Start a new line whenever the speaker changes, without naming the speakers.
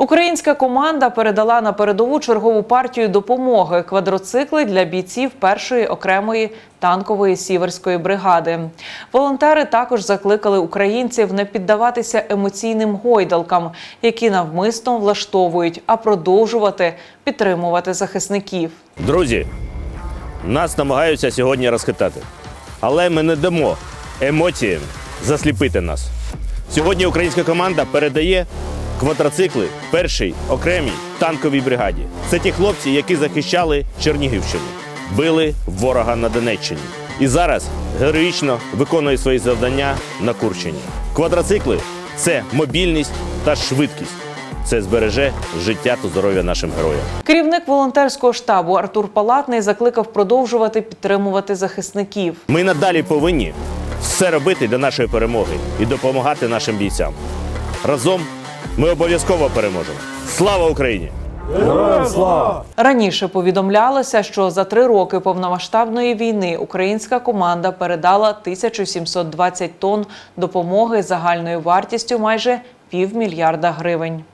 Українська команда передала на передову чергову партію допомоги квадроцикли для бійців першої окремої танкової сіверської бригади. Волонтери також закликали українців не піддаватися емоційним гойдалкам, які навмисно влаштовують, а продовжувати підтримувати захисників.
Друзі, нас намагаються сьогодні розхитати, але ми не дамо емоціям засліпити нас. Сьогодні українська команда передає квадроцикли першій окремій танковій бригаді. Це ті хлопці, які захищали Чернігівщину, били ворога на Донеччині. І зараз героїчно виконують свої завдання на Курщині. Квадроцикли це мобільність та швидкість. Це збереже життя та здоров'я нашим героям.
Керівник волонтерського штабу Артур Палатний закликав продовжувати підтримувати захисників.
Ми надалі повинні все робити для нашої перемоги і допомагати нашим бійцям. Разом ми обов'язково переможемо. Слава Україні!
Раніше повідомлялося, що за три роки повномасштабної війни українська команда передала 1720 тонн допомоги загальною вартістю майже півмільярда гривень.